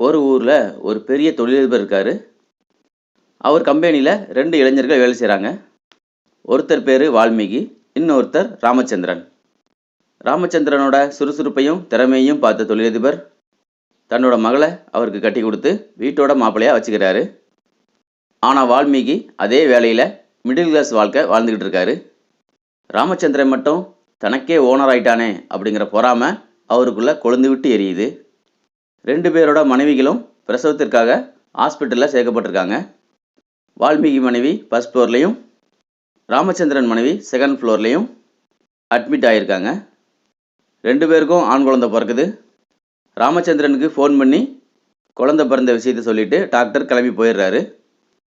ஒரு ஊரில் ஒரு பெரிய தொழிலதிபர் இருக்கார். அவர் கம்பெனியில் ரெண்டு இளைஞர்கள் வேலை செய்கிறாங்க ஒருத்தர் பேர் வால்மீகி இன்னொருத்தர் ராமச்சந்திரன். ராமச்சந்திரனோட சுறுசுறுப்பையும் திறமையையும் பார்த்த தொழிலதிபர் தன்னோட மகளை அவருக்கு கட்டி கொடுத்து வீட்டோட மாப்பிள்ளையாக வச்சுக்கிறாரு. ஆனால் வால்மீகி அதே வேலையில் மிடில் கிளாஸ் வாழ்க்கை வாழ்ந்துக்கிட்டு இருக்காரு. ராமச்சந்திரன் மட்டும் தனக்கே ஓனர் ஆயிட்டானே அப்படிங்கிற பொறாமை அவருக்குள்ளே கொழுந்து விட்டு எரியுது. ரெண்டு பேரோட மனைவிகளும் பிரசவத்திற்காக ஹாஸ்பிட்டலில் சேர்க்கப்பட்டிருக்காங்க. வால்மீகி மனைவி ஃபஸ்ட் ஃப்ளோர்லேயும் ராமச்சந்திரன் மனைவி செகண்ட் ஃப்ளோர்லேயும் அட்மிட் ஆகியிருக்காங்க ரெண்டு பேருக்கும் ஆண் குழந்தை பிறக்குது. ராமச்சந்திரனுக்கு ஃபோன் பண்ணி குழந்தை பிறந்த விஷயத்த சொல்லிவிட்டு டாக்டர் கிளம்பி போயிடுறாரு.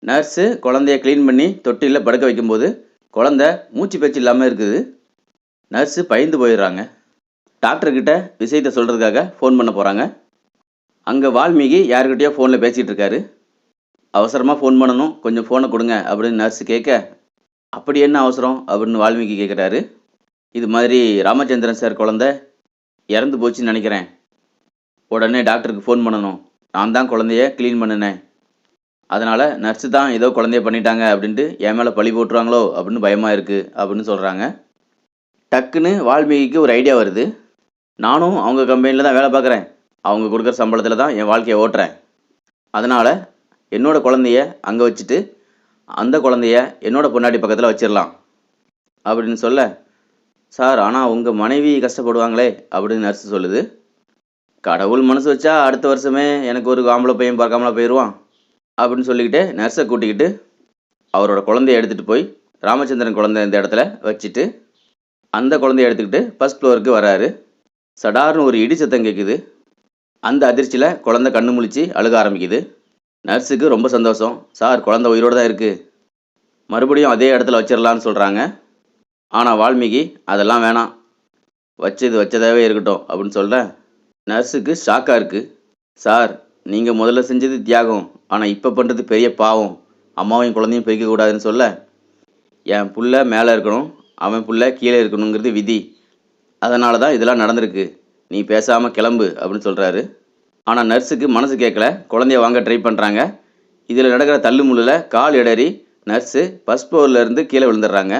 நர்ஸு குழந்தைய க்ளீன் பண்ணி தொட்டியில் படுக்க வைக்கும்போது குழந்தை மூச்சு பேச்சு இல்லாமல் இருக்குது. நர்ஸு பயந்து போயிடுறாங்க. டாக்டர்கிட்ட விஷயத்த சொல்கிறதுக்காக ஃபோன் பண்ண போகிறாங்க அங்கே வால்மீகி யாருக்கிட்டேயோ ஃபோனில் பேசிகிட்டு இருக்காரு அவசரமாக ஃபோன் பண்ணணும். கொஞ்சம் ஃபோனை கொடுங்க அப்படின்னு நர்ஸு கேட்க அப்படி என்ன அவசரம்? அப்படின்னு வால்மீகி கேட்குறாரு. இது மாதிரி ராமச்சந்திரன் சார் குழந்த இறந்து போச்சுன்னு நினைக்கிறேன். உடனே டாக்டருக்கு ஃபோன் பண்ணணும். நான் தான் குழந்தைய க்ளீன் பண்ணினேன். அதனால் நர்ஸு தான் ஏதோ குழந்தைய பண்ணிட்டாங்க அப்படின்ட்டு என் மேலே பழி போட்டுருவாங்களோ அப்படின்னு பயமாக இருக்குது அப்படின்னு சொல்கிறாங்க டக்குன்னு வால்மீகிக்கு ஒரு ஐடியா வருது. நானும் அவங்க கம்பெனியில் தான் வேலை பார்க்குறேன். அவங்க கொடுக்குற சம்பளத்தில் தான் என் வாழ்க்கையை ஓட்டுறேன். அதனால் என்னோடய குழந்தைய அங்கே வச்சுட்டு அந்த குழந்தைய என்னோட பொன்னாடி பக்கத்தில் வச்சிடலாம் அப்படின்னு சொல்ல சார் ஆனால் உங்கள் மனைவி கஷ்டப்படுவாங்களே அப்படின்னு நர்ஸு சொல்லுது. கடவுள் மனசு வச்சா அடுத்த வருஷமே எனக்கு ஒரு ஆம்பளை பையன் பார்க்காமல போயிடுவான் அப்படின்னு சொல்லிக்கிட்டு நர்ஸை கூட்டிக்கிட்டு அவரோட குழந்தைய எடுத்துகிட்டு போய் ராமச்சந்திரன் குழந்தை இந்த இடத்துல வச்சுட்டு அந்த குழந்தைய எடுத்துக்கிட்டு ஃபஸ்ட் ஃப்ளோருக்கு வராரு. சடார்னு ஒரு இடி சத்தம் கேட்குது அந்த அதிர்ச்சியில் குழந்தை கண்ணு முழிச்சு அழுக ஆரம்பிக்குது. நர்ஸுக்கு ரொம்ப சந்தோஷம். சார் குழந்தை உயிரோடு தான் இருக்குது மறுபடியும் அதே இடத்துல வச்சிடலான்னு சொல்கிறாங்க ஆனால் வால்மீகி அதெல்லாம் வேணாம். வச்சது வச்சதாகவே இருக்கட்டும் அப்படின்னு சொல்ல நர்ஸுக்கு ஷாக்காக இருக்குது சார் நீங்கள் முதல்ல செஞ்சது தியாகம். ஆனால் இப்போ பண்ணுறது பெரிய பாவம். அம்மாவையும் குழந்தையும் பிரிக்கக்கூடாதுன்னு சொல்ல. என் புள்ள மேலே இருக்கணும். அவன் புள்ள கீழே இருக்கணுங்கிறது விதி. அதனால தான் இதெல்லாம் நடந்திருக்கு. நீ பேசாமல் கிளம்பு அப்படின்னு சொல்கிறாரு ஆனால் நர்ஸுக்கு மனசு கேட்கல குழந்தைய வாங்க ட்ரை பண்ணுறாங்க இதில் நடக்கிற தள்ளு முள்ளில் கால் இடறி நர்ஸு ஃபஸ்ட் ஃப்ளோர்லேருந்து கீழே விழுந்துடுறாங்க.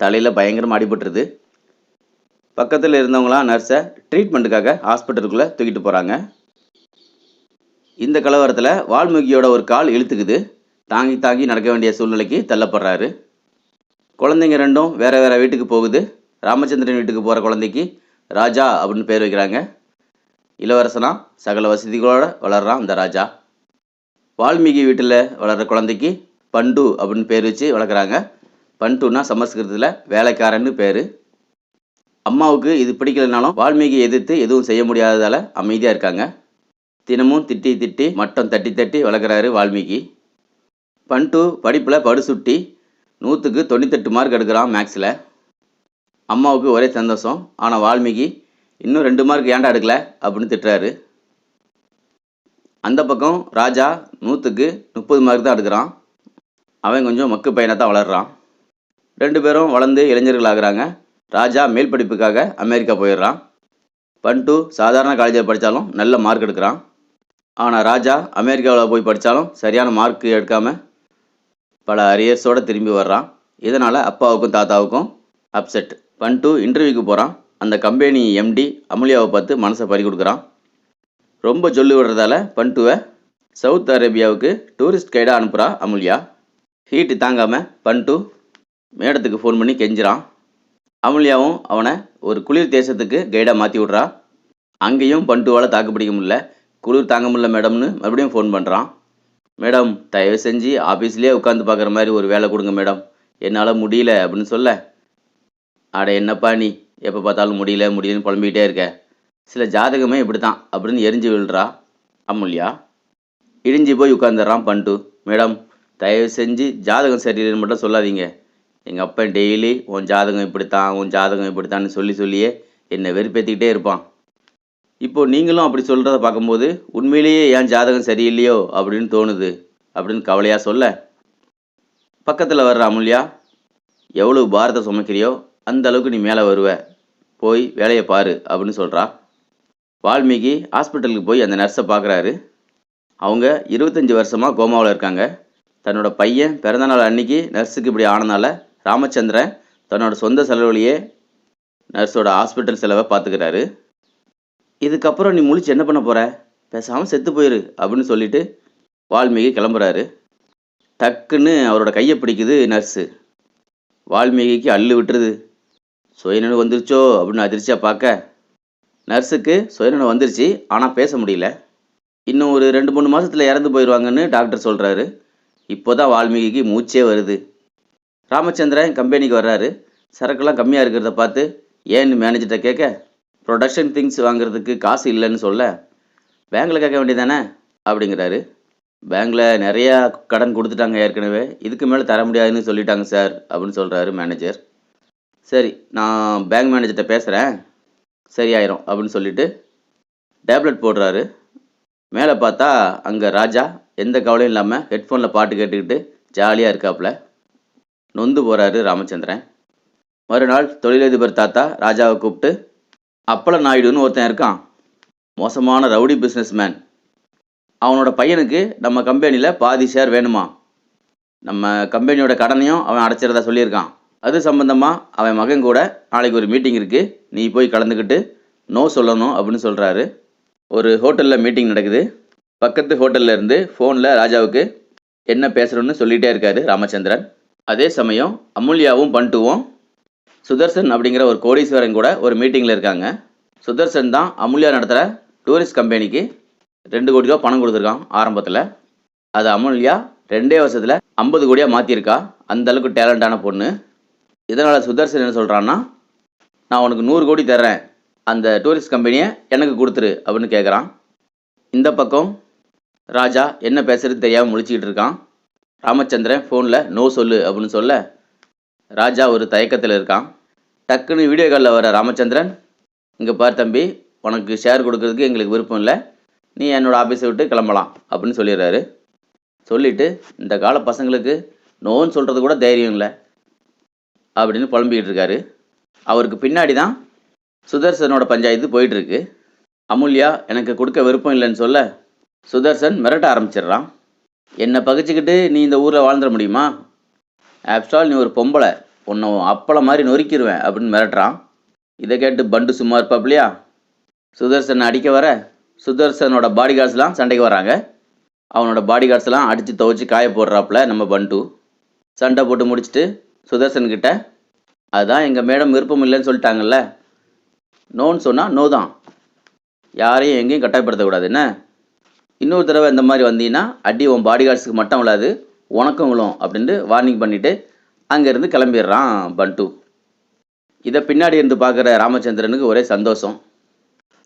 தலையில் பயங்கரமாக அடிபட்டுருது. பக்கத்தில் இருந்தவங்களாம் நர்ஸை ட்ரீட்மெண்ட்டுக்காக ஹாஸ்பிட்டலுக்குள்ளே தூக்கிட்டு போகிறாங்க இந்த கலவரத்தில் வால்மீகியோட ஒரு கால் இழுத்துக்குது. தாங்கி தாங்கி நடக்க வேண்டிய சூழ்நிலைக்கு தள்ளப்படுறாரு. குழந்தைங்க ரெண்டும் வேறு வேறு வீட்டுக்கு போகுது. ராமச்சந்திரன் வீட்டுக்கு போகிற குழந்தைக்கு ராஜா அப்படின்னு பேர் வைக்கிறாங்க. இளவரசனா சகல வசதிகளோடு வளர்றான் அந்த ராஜா. வால்மீகி வீட்டில் வளர்கிற குழந்தைக்கு பண்டு அப்படின்னு பேர் வச்சு வளர்க்குறாங்க. பண்டுன்னா சமஸ்கிருதத்தில் வேலைக்காரன்னு பேர். அம்மாவுக்கு இது பிடிக்கலனாலும் வால்மீகி எதிர்த்து எதுவும் செய்ய முடியாததால் அமைதியாக இருக்காங்க. தினமும் திட்டி திட்டி மட்டம் தட்டி தட்டி வளர்க்குறாரு வால்மீகி. பண்டு படிப்பில் படுசுட்டி நூற்றுக்கு தொண்ணூத்தெட்டு மார்க் எடுக்கிறான் மேக்ஸில் அம்மாவுக்கு ஒரே சந்தோஷம். ஆனால் வால்மீகி இன்னும் ரெண்டு மார்க் ஏன்டா எடுக்கல? அப்படின்னு திட்டுறாரு. அந்த பக்கம் ராஜா நூற்றுக்கு முப்பது மார்க் தான் எடுக்கிறான். அவன் கொஞ்சம் மக்கு பையனை தான் வளர்றான். ரெண்டு பேரும் வளர்ந்து இளைஞர்கள் ஆகிறாங்க. ராஜா மேல் படிப்புக்காக அமெரிக்கா போயிடுறான். பண்டு சாதாரண காலேஜில் படித்தாலும் நல்ல மார்க் எடுக்கிறான். ஆனால் ராஜா அமெரிக்காவில் போய் படித்தாலும் சரியான மார்க் எடுக்காமல் பல அரியர்ஸோடு திரும்பி வர்றான். இதனால் அப்பாவுக்கும் தாத்தாவுக்கும் அப்செட் பண்டு இன்டர்வியூக்கு போகிறான் அந்த கம்பெனி எம்டி அமுலியாவை பார்த்து மனசை பறி கொடுக்குறான். ரொம்ப சொல்லி விடுறதால பண்டுவை சவுத் அரேபியாவுக்கு டூரிஸ்ட் கைடாக அனுப்புகிறா அமுல்யா. ஹீட்டு தாங்காமல் பண்டு மேடத்துக்கு ஃபோன் பண்ணி கெஞ்சுறான். அமுல்யாவும் அவனை ஒரு குளிர் தேசத்துக்கு கைடாக மாற்றி விட்றா. அங்கேயும் பண்டுவால் தாக்கு பிடிக்க முடியல. குளிர் தாங்க முடியல மேடம்னு மறுபடியும் ஃபோன் பண்ணுறான் மேடம் தயவு செஞ்சு ஆஃபீஸ்லேயே உட்காந்து பார்க்குற மாதிரி ஒரு வேலை கொடுங்க மேடம். என்னால் முடியல அப்படின்னு சொல்ல அட என்னப்பா நீ? எப்போ பார்த்தாலும் முடியல முடியலன்னு புலம்பிக்கிட்டே இருக்க. சில ஜாதகமே இப்படி தான் அப்படின்னு எரிஞ்சு விழுறா. அமுல்யா? இடிஞ்சு போய் உட்காந்துடுறான் பண்டு மேடம் தயவு செஞ்சு ஜாதகம் சரியில்லைன்னு மட்டும் சொல்லாதீங்க. எங்கள் அப்பா டெய்லி உன் ஜாதகம் இப்படித்தான் உன் ஜாதகம் இப்படித்தான்னு சொல்லி சொல்லியே என்னை வெறுப்பேற்றிக்கிட்டே இருப்பான். இப்போது நீங்களும் அப்படி சொல்கிறத பார்க்கும்போது உண்மையிலேயே ஏன் ஜாதகம் சரியில்லையோ? அப்படின்னு தோணுது. அப்படின்னு கவலையாக சொல்ல. பக்கத்தில் வர்ற அமுல்யா எவ்வளவு பாரத்தை சுமைக்கிறியோ அந்த அளவுக்கு நீ மேலே வருவ. போய் வேலையை பாரு அப்படின்னு சொல்கிறா வால்மீகி ஹாஸ்பிட்டலுக்கு போய் அந்த நர்ஸை பார்க்குறாரு அவங்க இருபத்தஞ்சி வருஷமாக கோமாவில் இருக்காங்க. தன்னோட பையன் பிறந்தநாள் அன்னைக்கு நர்ஸுக்கு இப்படி ஆனதால ராமச்சந்திரன் தன்னோட சொந்த செலவுலையே நர்ஸோட ஹாஸ்பிட்டல் செலவை பார்த்துக்கிறாரு இதுக்கப்புறம் நீ முழிச்சு என்ன பண்ண போகிற பேசாமல் செத்து போயிரு அப்படின்னு சொல்லிட்டு வால்மீகி கிளம்புறாரு. டக்குன்னு அவரோட கையை பிடிக்குது நர்ஸு. வால்மீகிக்கு அள்ளு விட்டுருது. சுயநினைவு வந்துருச்சோ அப்படின்னு அதிர்ச்சியாக பார்க்க. நர்ஸுக்கு சுயநினைவு வந்துருச்சு ஆனால் பேச முடியல. இன்னும் ஒரு ரெண்டு மூணு மாதத்தில் இறந்து போயிடுவாங்கன்னு டாக்டர் சொல்கிறாரு இப்போ தான் வால்மீகிக்கு மூச்சே வருது. ராமச்சந்திரன் கம்பெனிக்கு வர்றாரு. சரக்குலாம் கம்மியாக இருக்கிறத பார்த்து ஏன்னு மேனேஜர்கிட்ட கேட்க? ப்ரொடக்ஷன் திங்ஸ் வாங்குறதுக்கு காசு இல்லைன்னு சொல்ல. பேங்க்கில் கேட்க வேண்டியதானே? அப்படிங்கிறாரு. பேங்கில் நிறையா கடன் கொடுத்துட்டாங்க ஏற்கனவே. இதுக்கு மேலே தர முடியாதுன்னு சொல்லிட்டாங்க சார் அப்படின்னு சொல்கிறாரு மேனேஜர் சரி நான் பேங்க் மேனேஜர்கிட்ட பேசுகிறேன் சரியாயிரும் அப்படின்னு சொல்லிட்டு டேப்லெட் போடுறாரு. மேலே பார்த்தா அங்கே ராஜா எந்த கவலையும் இல்லாமல் ஹெட்ஃபோனில் பாட்டு கேட்டுக்கிட்டு ஜாலியாக இருக்காப்புல நொந்து போகிறாரு ராமச்சந்திரன். மறுநாள் தொழிலதிபர் தாத்தா ராஜாவை கூப்பிட்டு அப்பள நாயுடுன்னு ஒருத்தன் இருக்கான். மோசமான ரவுடி பிஸ்னஸ் மேன் அவனோட பையனுக்கு நம்ம கம்பெனியில் பாதி ஷேர் வேணுமா? நம்ம கம்பெனியோட கடனையும் அவன் அடைச்சிறதா சொல்லியிருக்கான். அது சம்பந்தமாக அவன் மகன் கூட நாளைக்கு ஒரு மீட்டிங் இருக்குது நீ போய் கலந்துக்கிட்டு நோ சொல்லணும் அப்படின்னு சொல்கிறாரு ஒரு ஹோட்டலில் மீட்டிங் நடக்குது. பக்கத்து ஹோட்டல்ல இருந்து ஃபோனில் ராஜாவுக்கு என்ன பேசுகிறோன்னு சொல்லிகிட்டே இருக்காரு ராமச்சந்திரன். அதே சமயம் அமுல்யாவும் பண்டுவும் சுதர்சன் அப்படிங்கிற ஒரு கோடீஸ்வரன் கூட ஒரு மீட்டிங்கில் இருக்காங்க. சுதர்சன் தான் அமுல்யா நடத்துகிற டூரிஸ்ட் கம்பெனிக்கு ரெண்டு கோடி ரூபா பணம் கொடுத்துருக்கான் ஆரம்பத்தில். அது அமுல்யா ரெண்டே வருஷத்தில் ஐம்பது கோடியாக மாற்றிருக்கா அந்த அளவுக்கு டேலண்டான பொண்ணு. இதனால் சுதர்சன் என்ன சொல்கிறான்னா நான் உனக்கு நூறு கோடி தர்றேன். அந்த டூரிஸ்ட் கம்பெனியை எனக்கு கொடுத்துரு அப்படின்னு கேட்குறான் இந்த பக்கம் ராஜா என்ன பேசுறது தெரியாமல் முழிச்சிக்கிட்டு இருக்கான். ராமச்சந்திரன் ஃபோனில் நோ சொல்லு அப்படின்னு சொல்ல ராஜா ஒரு தயக்கத்தில் இருக்கான். டக்குன்னு வீடியோ காலில் வர ராமச்சந்திரன் இங்கே பார் தம்பி உனக்கு ஷேர் கொடுக்கறதுக்கு எங்களுக்கு விருப்பம் இல்லை. நீ என்னோட ஆஃபீஸை விட்டு கிளம்பலாம் அப்படின்னு சொல்லிடுறாரு. சொல்லிவிட்டு இந்த கால பசங்களுக்கு நோன்னு சொல்கிறது கூட தைரியம் இல்லை. அப்படின்னு புலம்பிக்கிட்டு இருக்காரு. அவருக்கு பின்னாடி தான் சுதர்சனோட பஞ்சாயத்து போயிட்டுருக்கு. அமுல்யா எனக்கு கொடுக்க விருப்பம் இல்லைன்னு சொல்ல சுதர்சன் மிரட்ட ஆரம்பிச்சிடுறான். என்னை பகிச்சுக்கிட்டு நீ இந்த ஊரில் வாழ்ந்துட முடியுமா? ஆப்ஸ்டால் நீ ஒரு பொம்பளை. உன்னை அப்பளம் மாதிரி நொறுக்கிடுவேன் அப்படின்னு மிரட்டுறான். இதை கேட்டு பண்டு சும்மா இருப்பாப்லையா சுதர்சன் அடிக்க வர சுதர்சனோட பாடி கார்ட்ஸ்லாம் சண்டைக்கு வராங்க. அவனோட பாடி கார்ட்ஸ்லாம் அடித்து துவைச்சி காய போடுறாப்புல நம்ம பண்டு. சண்டை போட்டு முடிச்சுட்டு சுதர்சன் கிட்ட எங்கள் மேடம் விருப்பம் இல்லைன்னு சொல்லிட்டாங்கல்ல? நோன்னு சொன்னால் நோ தான். யாரையும் எங்கேயும் கட்டாயப்படுத்தக்கூடாது. என்ன? இன்னொரு தடவை இந்த மாதிரி வந்தீங்கன்னா அடி உன் பாடி கார்ட்ஸுக்கு மட்டும் விழாது உனக்கும் விழும் அப்படின்ட்டு வார்னிங் பண்ணிவிட்டு அங்கேருந்து கிளம்பிடுறான் பண்டு. இதை பின்னாடி இருந்து பார்க்குற ராமச்சந்திரனுக்கு ஒரே சந்தோஷம்.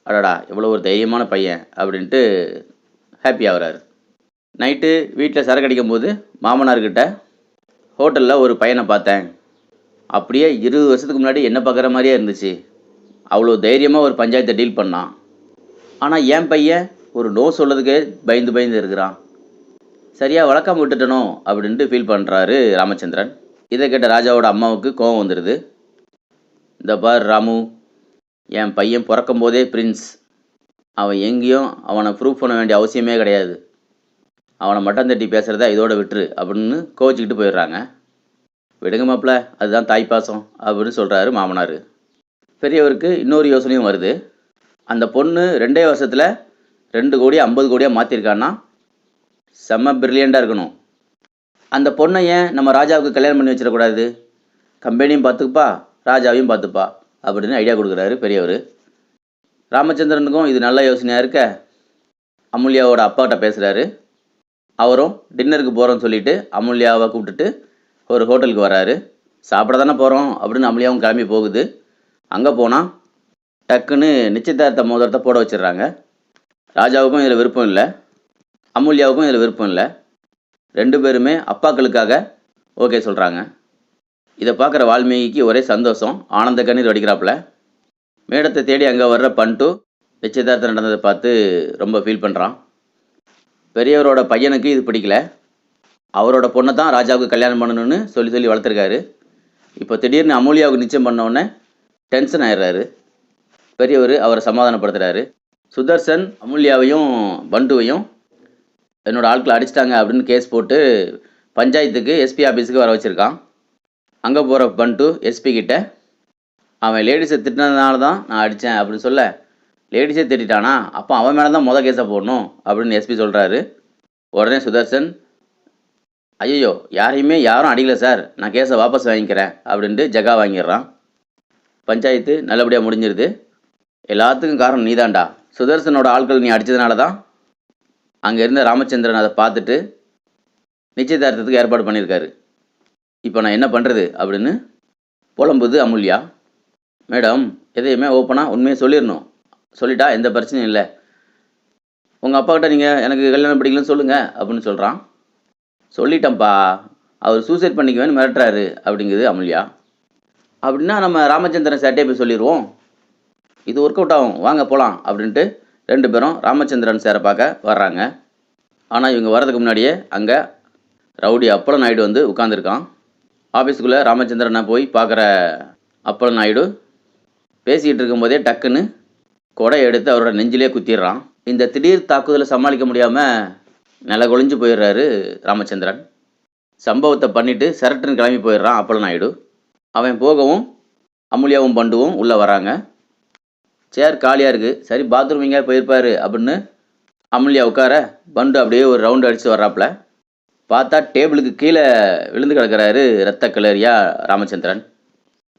அடடா இவ்வளோ ஒரு தைரியமான பையன் அப்படின்ட்டு ஹாப்பி ஆகுறாரு. நைட்டு வீட்டில் சரக்கு அடிக்கும் போது மாமனார்கிட்ட ஹோட்டலில் ஒரு பையனை பார்த்தேன். அப்படியே இருபது வருஷத்துக்கு முன்னாடி என்ன பார்க்குற மாதிரியே இருந்துச்சு. அவ்வளோ தைரியமாக ஒரு பஞ்சாயத்தை டீல் பண்ணான். ஆனால் என் பையன் ஒரு நோ சொல்லதுக்கே பயந்து பயந்து இருக்கிறான். சரியாக வழக்கம் விட்டுட்டனோ அப்படின்ட்டு ஃபீல் பண்ணுறாரு ராமச்சந்திரன். இதை கேட்ட ராஜாவோட அம்மாவுக்கு கோவம் வந்துடுது இந்த பார் ராமு என் பையன் பிறக்கும் போதே பிரின்ஸ் அவன் எங்கேயும் அவனை ப்ரூவ் பண்ண வேண்டிய அவசியமே கிடையாது. அவனை மட்டம் தட்டி பேசுகிறத இதோட விட்டுரு அப்படின்னு கோச்சிக்கிட்டு போயிடுறாங்க. விடுங்க மாப்பிள்ள அதுதான் தாய்ப்பாசம் அப்படின்னு சொல்கிறாரு மாமனார். பெரியவருக்கு இன்னொரு யோசனையும் வருது. அந்த பொண்ணு ரெண்டே வருஷத்தில் ரெண்டு கோடி ஐம்பது கோடியாக மாற்றிருக்கான்னா செம்ம பிரில்லியண்ட்டாக இருக்கணும். அந்த பொண்ணை ஏன் நம்ம ராஜாவுக்கு கல்யாணம் பண்ணி வச்சிடக்கூடாது? கம்பெனியும் பார்த்துப்பா ராஜாவையும் பார்த்துப்பா அப்படின்னு ஐடியா கொடுக்குறாரு பெரியவர். ராமச்சந்திரனுக்கும் இது நல்ல யோசனையாக இருக்க அமுல்யாவோட அப்பாட்ட பேசுகிறாரு அவரும் டின்னருக்கு போகிறோன்னு சொல்லிட்டு அமுல்யாவை கூப்பிட்டுட்டு ஒரு ஹோட்டலுக்கு வராரு. சாப்பிட தானே போகிறோம் அப்படின்னு அமுல்யாவும் கிளம்பி போகுது. அங்கே போனால் டக்குன்னு நிச்சயதார்த்த மோதிரத்தை போட வச்சிடுறாங்க. ராஜாவுக்கும் இதில் விருப்பம் இல்லை. அமூல்யாவுக்கும் இதில் விருப்பம் இல்லை. ரெண்டு பேருமே அப்பாக்களுக்காக ஓகே சொல்கிறாங்க இதை பார்க்குற வால்மீகிக்கு ஒரே சந்தோஷம். ஆனந்த கண்ணீர் வடிக்கிறாப்புல. மேடத்தை தேடி அங்கே வர்ற பண்டு நிச்சயதார்த்தம் நடந்ததை பார்த்து ரொம்ப ஃபீல் பண்ணுறான் பெரியவரோட பையனுக்கு இது பிடிக்கல. அவரோட பொண்ணை தான் ராஜாவுக்கு கல்யாணம் பண்ணணும்னு சொல்லி சொல்லி வளர்த்துருக்காரு. இப்போ திடீர்னு அமூல்யாவுக்கு நிச்சயம் பண்ண உடனே டென்ஷன் ஆயிடுறாரு. பெரியவர் அவரை சமாதானப்படுத்துகிறாரு சுதர்சன் அமுல்யாவையும் பண்டுவையும் என்னோடய ஆட்களை அடிச்சிட்டாங்க அப்படின்னு கேஸ் போட்டு பஞ்சாயத்துக்கு எஸ்பி ஆஃபீஸுக்கு வர வச்சுருக்கான். அங்கே போகிற பண்டு எஸ்பி கிட்ட அவன் லேடிஸை திட்டினதுனால தான் நான் அடித்தேன் அப்படின்னு சொல்ல லேடிஸே திட்டானா அப்போ அவன் மேலே தான் மொதல் கேஸை போடணும் அப்படின்னு எஸ்பி சொல்கிறாரு உடனே சுதர்சன் ஐயோ யாரையுமே யாரும் அடிக்கல சார். நான் கேஸை வாபஸ் வாங்கிக்கிறேன் அப்படின்ட்டு ஜகா வாங்கிடுறான். பஞ்சாயத்து நல்லபடியாக முடிஞ்சிருது. எல்லாத்துக்கும் காரணம் நீதான்டா. சுதர்சனோட ஆட்கள் நீ அடித்ததுனால தான் அங்கே இருந்த ராமச்சந்திரன் அதை பார்த்துட்டு நிச்சயதார்த்தத்துக்கு ஏற்பாடு பண்ணியிருக்காரு. இப்போ நான் என்ன பண்ணுறது அப்படின்னு புலம்புது அமுல்யா. மேடம் எதையுமே ஓப்பனாக உண்மையை சொல்லிடணும். சொல்லிட்டா எந்த பிரச்சனையும் இல்லை. உங்கள் அப்பாக்கிட்ட நீங்கள் எனக்கு கல்யாணம் பிடிக்கலன்னு சொல்லுங்கள் அப்படின்னு சொல்கிறான் சொல்லிட்டேன்ப்பா. அவர் சூசைட் பண்ணிக்குவேன்னு மிரட்டுறாரு அப்படிங்குது அமுல்யா. அப்படின்னா நம்ம ராமச்சந்திரன் சார்ட்டே போய் சொல்லிடுவோம் இது ஒர்க் அவுட் ஆகும். வாங்க போகலாம் அப்படின்ட்டு ரெண்டு பேரும் ராமச்சந்திரன் சேரை பார்க்க வர்றாங்க. ஆனால் இவங்க வர்றதுக்கு முன்னாடியே அங்கே ரவுடி அப்பள நாயுடு வந்து உட்காந்துருக்கான் ஆஃபீஸுக்குள்ளே ராமச்சந்திரனை போய் பார்க்குற அப்பள நாயுடு பேசிக்கிட்டு இருக்கும்போதே டக்குன்னு கொடை எடுத்து அவரோட நெஞ்சிலே குத்திடுறான். இந்த திடீர் தாக்குதலை சமாளிக்க முடியாமல் நில கொழிஞ்சு போயிடுறாரு ராமச்சந்திரன். சம்பவத்தை பண்ணிவிட்டு சரட்டுன்னு கிளம்பி போயிடுறான் அப்பள நாயுடு. அவன் போகவும் அமுல்யாவும் பண்டுவும் உள்ளே வராங்க. சேர் காலியாக இருக்குது சரி பாத்ரூம் எங்கேயாவது போயிருப்பார் அப்படின்னு அமுல்யா உட்கார பண்டு அப்படியே ஒரு ரவுண்டு அடித்து வர்றாப்புல. பார்த்தா டேபிளுக்கு கீழே விழுந்து கிடக்கிறாரு ரத்த கிளறியா ராமச்சந்திரன்.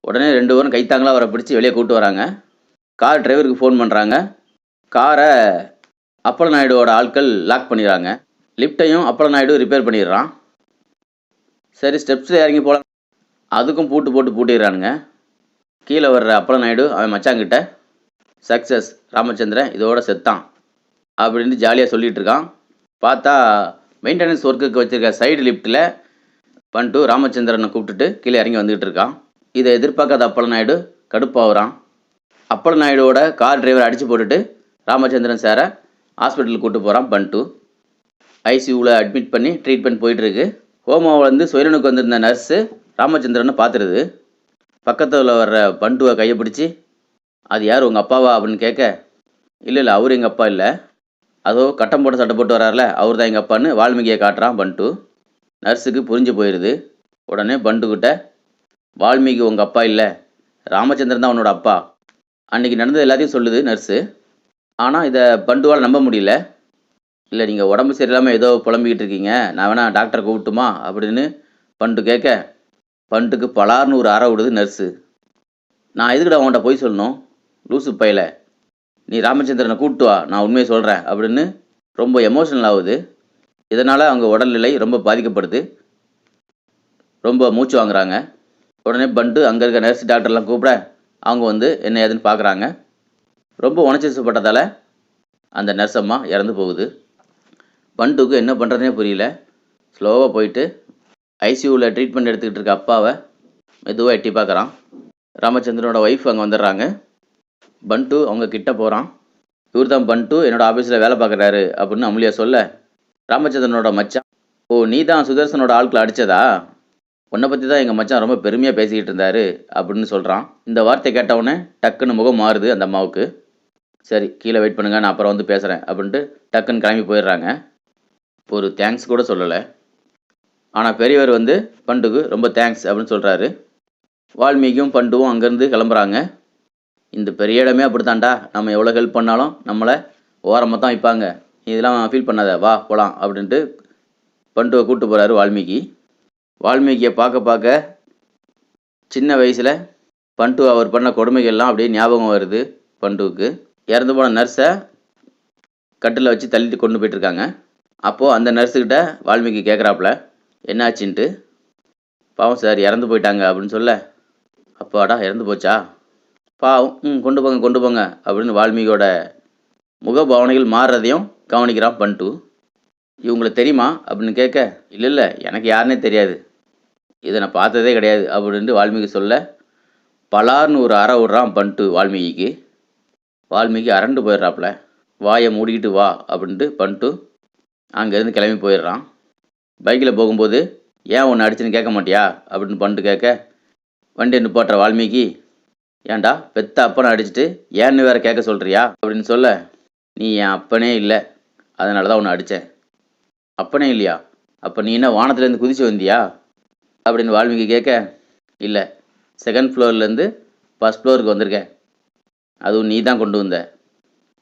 உடனே ரெண்டு பேரும் கைத்தாங்களா அவரை பிடிச்சி வெளியே கூப்பிட்டு வராங்க. கார் டிரைவருக்கு ஃபோன் பண்ணுறாங்க காரை அப்பள நாயுடுவோட ஆட்கள் லாக் பண்ணிடுறாங்க. லிஃப்ட்டையும் அப்பள நாயுடு ரிப்பேர் பண்ணிடுறான். சரி ஸ்டெப்ஸில் இறங்கி போகலாம் அதுக்கும் பூட்டு போட்டு பூட்டிடுறானுங்க. கீழே வர்ற அப்பள நாயுடு அவன் மச்சாங்கிட்ட சக்ஸஸ் ராமச்சந்திரன் இதோட செத்தான். அப்படின்னு ஜாலியாக சொல்லிகிட்டு இருக்கான் பார்த்தா மெயின்டெனன்ஸ் ஒர்க்குக்கு வச்சுருக்க சைடு லிஃப்ட்டில் பண்ணிட்டு ராமச்சந்திரனை கூப்பிட்டுட்டு கீழே இறங்கி வந்துக்கிட்டு இருக்கான் இதை எதிர்பார்க்காத அப்பள நாயுடு கடுப்பாகிறான் அப்பள நாயுடுவோட கார் டிரைவர் அடித்து போட்டுட்டு ராமச்சந்திரன் சாரை ஹாஸ்பிட்டலுக்கு கூப்பிட்டு போகிறான் பண்டு ஐசியூவில் அட்மிட் பண்ணி ட்ரீட்மெண்ட் போயிட்டுருக்கு. ஹோமாவிலேருந்து சுயனுக்கு வந்திருந்த நர்ஸு ராமச்சந்திரனை பார்த்துருது. பக்கத்தில் வர்ற பண்டுவை கையை பிடிச்சி அது யார் உங்கள் அப்பாவா? அப்படின்னு கேட்க இல்லை இல்லை அவர் எங்கள் அப்பா இல்லை. அதோ கட்டம் போட்டு சட்டை போட்டு வரார்ல அவர் தான் எங்கள் அப்பான்னு வால்மீகியை காட்டுறான் பண்டு. நர்ஸுக்கு புரிஞ்சு போயிடுது உடனே பண்டுக்கிட்ட வால்மீகி உங்கள் அப்பா இல்லை. ராமச்சந்திரன் தான் உன்னோட அப்பா. அன்றைக்கி நடந்தது எல்லாத்தையும் சொல்லுது நர்ஸு ஆனால் இதை பண்டுவால் நம்ப முடியல. இல்லை நீங்கள் உடம்பு சரியில்லாமல் ஏதோ புலம்பிக்கிட்டு இருக்கீங்க. நான் வேணா டாக்டரை கூப்பிட்டுமா? அப்படின்னு பண்டு கேட்க பண்டுக்கு பலார்னு ஒரு அறை விடுது நர்ஸு. நான் எதுக்குடா உன்கிட்ட போய் சொல்லணும்? லூசு பையில. நீ ராமச்சந்திரனை கூப்பிட்டு வா நான் உண்மையை சொல்கிறேன் அப்படின்னு ரொம்ப எமோஷனல் ஆகுது. இதனால் அவங்க உடல்நிலை ரொம்ப பாதிக்கப்படுது. ரொம்ப மூச்சு வாங்குறாங்க. உடனே பண்டு அங்கே இருக்க நர்ஸ் டாக்டர்லாம் கூப்பிட அவங்க வந்து என்ன ஏதுன்னு பார்க்குறாங்க. ரொம்ப உணர்ச்சிப்பட்டதால் அந்த நர்ஸ் அம்மா இறந்து போகுது. பண்டுக்கு என்ன பண்ணுறதுனே புரியல. ஸ்லோவாக போயிட்டு ஐசியூவில் ட்ரீட்மெண்ட் எடுத்துக்கிட்டு இருக்க அப்பாவை மெதுவாக எட்டி பார்க்குறான். ராமச்சந்திரனோட ஒய்ஃப் அங்கே வந்துடுறாங்க. பண்டு அவங்க கிட்ட போகிறான் இவர் தான் பண்டு என்னோட ஆஃபீஸில் வேலை பார்க்குறாரு அப்படின்னு அமுலியா சொல்ல ராமச்சந்திரனோட மச்சான் ஓ நீ தான் சுதர்சனோட ஆட்களை அடித்ததா உன்னை பற்றி தான் எங்கள் மச்சான் ரொம்ப பெருமையாக பேசிக்கிட்டு இருந்தாரு அப்படின்னு சொல்கிறான் இந்த வார்த்தை கேட்டவுடனே டக்குன்னு முகம் மாறுது அந்த அம்மாவுக்கு. சரி கீழே வெயிட் பண்ணுங்க நான் அப்புறம் வந்து பேசுகிறேன் அப்படின்ட்டு டக்குன்னு கிளம்பி போயிடுறாங்க. ஒரு தேங்க்ஸ் கூட சொல்லலை. ஆனால் பெரியவர் வந்து பண்டுக்கு ரொம்ப தேங்க்ஸ் அப்படின்னு சொல்கிறாரு வால்மீகியும் பண்டுவும் அங்கேருந்து கிளம்புறாங்க. இந்த பெரிய இடமே அப்படித்தான்டா. நம்ம எவ்வளோ ஹெல்ப் பண்ணாலும் நம்மளை ஓரமாக தான் வைப்பாங்க. இதெல்லாம் ஃபீல் பண்ணாத. வா போகலாம் அப்படின்ட்டு பண்டுவை கூப்பிட்டு போகிறாரு வால்மீகி. வால்மீகியை பார்க்க பார்க்க சின்ன வயசில் பண்டு அவர் பண்ண கொடுமைகள்லாம் அப்படியே ஞாபகம் வருது பண்டுவுக்கு. இறந்து போன நர்ஸை கட்டில் வச்சு தள்ளிட்டு கொண்டு போயிட்டுருக்காங்க அப்போது அந்த நர்ஸுக்கிட்ட வால்மீகி கேட்குறாப்புல என்னாச்சுன்ட்டு? பாவம் சார் இறந்து போயிட்டாங்க அப்படின்னு சொல்ல அப்பாடா இறந்து போச்சா? பாவம் ம் கொண்டு போங்க கொண்டு போங்க அப்படின்னு வால்மீகியோட முகபாவனைகள் மாறுறதையும் கவனிக்கிறான் பண்டு இவங்களுக்கு தெரியுமா? அப்படின்னு கேட்க இல்லை இல்லை எனக்கு யாருனே தெரியாது. இதை நான் பார்த்ததே கிடையாது அப்படின்ட்டு வால்மீகி சொல்ல பலார்னு ஒரு அற விட்றான் பண்டு வால்மீகிக்கு. வால்மீகி அரண்டு போயிடுறாப்புல வாயை மூடிக்கிட்டு வா அப்படின்ட்டு பண்டு அங்கேருந்து கிளம்பி போயிடுறான். பைக்கில் போகும்போது ஏன் ஒன்று அடிச்சுன்னு கேட்க மாட்டியா? அப்படின்னு பண்ணிட்டு கேட்க வண்டியை நிப்பாட்டுற வால்மீகி ஏன்டா பெத்த அப்பனை அடிச்சுட்டு ஏன்னு வேற கேட்க சொல்கிறியா அப்படின்னு சொல்ல நீ என் அப்பனே இல்லை. அதனால தான் உன்னை அடித்தேன் அப்பனே இல்லையா? அப்போ நீ என்ன வானத்துலேருந்து குதிச்சு வந்தியா? அப்படின்னு வால்மீகி கேட்க இல்லை. செகண்ட் ஃப்ளோர்லேருந்து ஃபஸ்ட் ஃப்ளோருக்கு வந்திருக்கேன். அதுவும் நீ தான் கொண்டு வந்த.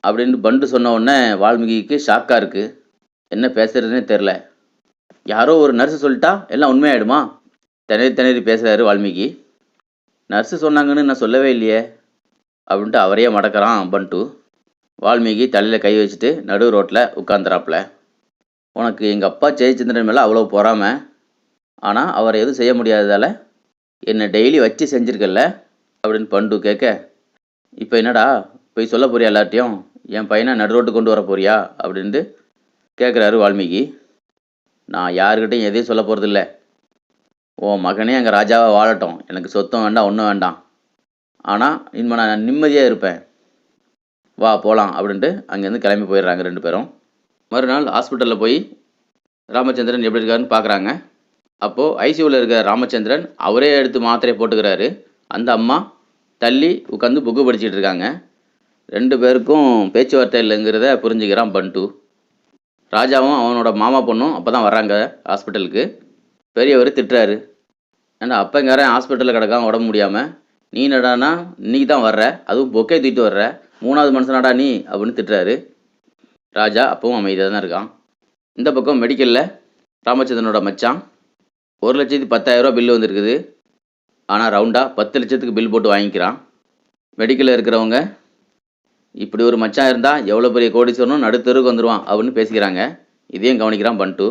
அப்படின்னு பண்டு சொன்ன உடனே வால்மீகிக்கு ஷாக்காக இருக்குது என்ன பேசுறதுன்னே தெரில. யாரோ ஒரு நர்ஸு சொல்லிட்டா எல்லாம் உண்மையாயிடுமா? திணறி திணறி பேசுகிறாரு வால்மீகி. நர்ஸு சொன்னாங்கன்னு நான் சொல்லவே இல்லையே அப்படின்ட்டு அவரையே மடக்கிறான் பண்டு. வால்மீகி தலையில் கை வச்சுட்டு நடு ரோட்டில் உட்காந்துறாப்புல உனக்கு எங்கள் அப்பா ஜெயச்சந்திரன் மேலே அவ்வளோ பொறாம? ஆனால் அவரை எதுவும் செய்ய முடியாததால் என்னை டெய்லி வச்சு செஞ்சுருக்கல்ல அப்படின்னு பண்டு கேட்க இப்போ என்னடா போய் சொல்ல போறியா எல்லார்ட்டையும்? என் பையனை நடு ரோட்டு கொண்டு வர போறியா? அப்படின்ட்டு கேட்குறாரு வால்மீகி. நான் யாருக்கிட்டையும் எதையும் சொல்ல போகிறதில்ல ஓ மகனே எங்கள் ராஜாவை வாழட்டும். எனக்கு சொத்தம் வேண்டாம் ஒன்றும் வேண்டாம். ஆனால் இனிமே நான் நிம்மதியாக இருப்பேன். வா போகலாம் அப்படின்ட்டு அங்கேருந்து கிளம்பி போயிடுறாங்க ரெண்டு பேரும். மறுநாள் ஹாஸ்பிட்டலில் போய் ராமச்சந்திரன் எப்படி இருக்காருன்னு பார்க்குறாங்க அப்போது ஐசியூவில் இருக்கிற ராமச்சந்திரன் அவரே எடுத்து மாத்திரை போட்டுக்கிறாரு. அந்த அம்மா தள்ளி உட்காந்து புக்கு படிச்சுட்டு இருக்காங்க. ரெண்டு பேருக்கும் பேச்சுவார்த்தை இல்லைங்கிறத புரிஞ்சுக்கிறான் பண்டு. ராஜாவும் அவனோட மாமா பொண்ணும் அப்போ தான் வராங்க ஹாஸ்பிட்டலுக்கு. பெரியவர் திட்டுறாரு. ஏன்னா அப்பங்காரன் ஹாஸ்பிட்டலில் கிடக்கான் உடம்பு முடியாமல் நீ நடானா இன்னைக்கு தான் வர்ற. அதுவும் பொக்கே தூக்கிட்டு வர்ற. மூணாவது மனுஷனாடா நீ? அப்படின்னு திட்டுறாரு. ராஜா அப்பவும் அமைதியாக தான் இருக்கான். இந்த பக்கம் மெடிக்கலில் ராமச்சந்திரனோட மச்சான். ஒரு லட்சத்தி பத்தாயிரரூபா பில்லு வந்திருக்குது. ஆனால் ரவுண்டாக பத்து லட்சத்துக்கு பில் போட்டு வாங்கிக்கிறான். மெடிக்கலில் இருக்கிறவங்க இப்படி ஒரு மச்சான் இருந்தால் எவ்வளோ பெரிய கோடீஸ்வரனும் நடுத்தருக்கு வந்துடுவான் அப்படின்னு பேசிக்கிறாங்க. இதையும் கவனிக்கிறான் பண்டு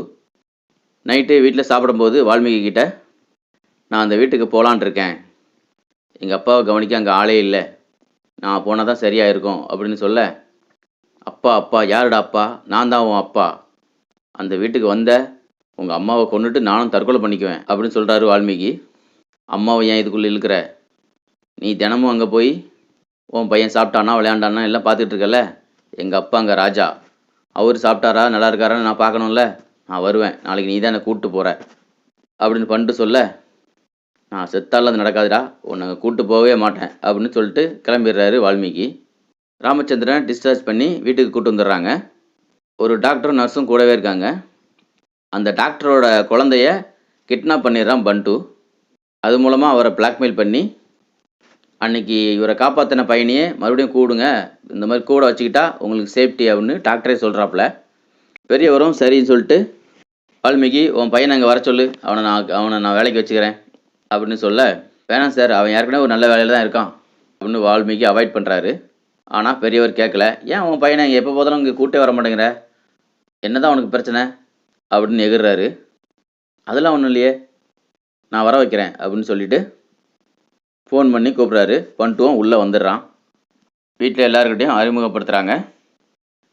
நைட்டு வீட்டில் சாப்பிடும்போது வால்மீகி கிட்ட நான் அந்த வீட்டுக்கு போகலான் இருக்கேன். எங்கள் அப்பாவை கவனிக்க அங்கே ஆளே இல்லை. நான் போனால் தான் சரியாக இருக்கும் அப்படின்னு சொல்ல அப்பா அப்பா யாருடா அப்பா? நான் தான் உன் அப்பா. அந்த வீட்டுக்கு வந்த உங்கள் அம்மாவை கொண்டுட்டு நானும் தற்கொலை பண்ணிக்குவேன் அப்படின்னு சொல்கிறாரு வால்மீகி. அம்மாவை ஏன் இதுக்குள்ளே இழுக்கிற? நீ தினமும் அங்கே போய் உன் பையன் சாப்பிட்டானா விளையாண்டானா எல்லாம் பார்த்துட்டு இருக்கல எங்கள் அப்பா அங்கே ராஜா. அவர் சாப்பிட்டாரா நல்லா இருக்காரான்னு நான் பார்க்கணும்ல? நான் வருவேன். நாளைக்கு நீ தான் என்னை கூப்பிட்டு போகிற அப்படின்னு பண்ணிட்டு சொல்ல நான் செத்தாலும் அது நடக்காதுடா. உன்னை கூப்பிட்டு போகவே மாட்டேன் அப்படின்னு சொல்லிட்டு கிளம்பிடுறாரு வால்மீகி. ராமச்சந்திரன் டிஸ்சார்ஜ் பண்ணி வீட்டுக்கு கூட்டு வந்துடுறாங்க. ஒரு டாக்டரும் நர்ஸும் கூடவே இருக்காங்க. அந்த டாக்டரோட குழந்தைய கிட்னாப் பண்ணிடுறான் பண்டு. அது மூலமாக அவரை பிளாக்மெயில் பண்ணி அன்னைக்கு இவரை காப்பாற்றின பையனையே மறுபடியும் கூடுங்க. இந்த மாதிரி கூட வச்சுக்கிட்டா உங்களுக்கு சேஃப்டி அப்படின்னு டாக்டரே சொல்கிறாப்புல பெரியவரும் சரின்னு சொல்லிட்டு வால்மீகி உன் பையனை அங்கே வர சொல்லு. அவனை நான் அவனை நான் வேலைக்கு வச்சுக்கிறேன். அப்படின்னு சொல்ல வேணாம் சார் அவன் ஏற்கனவே ஒரு நல்ல வேலையில் தான் இருக்கான். அப்படின்னு வால்மீகி அவாய்ட் பண்ணுறாரு ஆனால் பெரியவர் கேட்கல ஏன் உன் பையனை இங்கே எப்போ போதாலும் இங்கே கூட்டே வர மாட்டேங்கிற? என்ன தான் அவனுக்கு பிரச்சனை? அப்படின்னு எகுறாரு அதெல்லாம் ஒன்றும் இல்லையே. நான் வர வைக்கிறேன். அப்படின்னு சொல்லிட்டு ஃபோன் பண்ணி கூப்பிட்றாரு. பண்ணிட்டுவோம் உள்ளே வந்துடுறான். வீட்டில் எல்லாருக்கிட்டையும் அறிமுகப்படுத்துகிறாங்க